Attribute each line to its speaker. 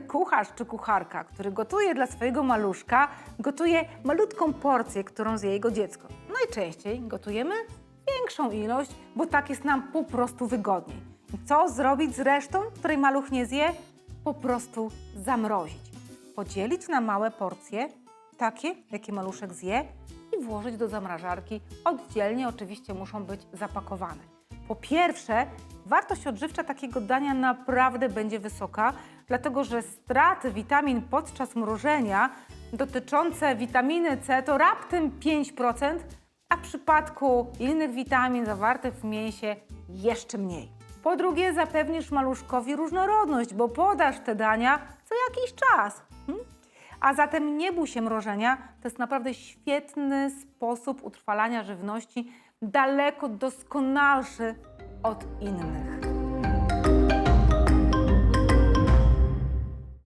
Speaker 1: Kucharz czy kucharka, który gotuje dla swojego maluszka, gotuje malutką porcję, którą zje jego dziecko. Najczęściej gotujemy większą ilość, bo tak jest nam po prostu wygodniej. I co zrobić z resztą, której maluch nie zje? Po prostu zamrozić. Podzielić na małe porcje, takie, jakie maluszek zje, i włożyć do zamrażarki. Oddzielnie oczywiście muszą być zapakowane. Po pierwsze, wartość odżywcza takiego dania naprawdę będzie wysoka, dlatego że straty witamin podczas mrożenia dotyczące witaminy C to raptem 5%, a w przypadku innych witamin zawartych w mięsie jeszcze mniej. Po drugie, zapewnisz maluszkowi różnorodność, bo podasz te dania co jakiś czas. Hmm? A zatem nie bój się mrożenia. To jest naprawdę świetny sposób utrwalania żywności, daleko doskonalszy od innych.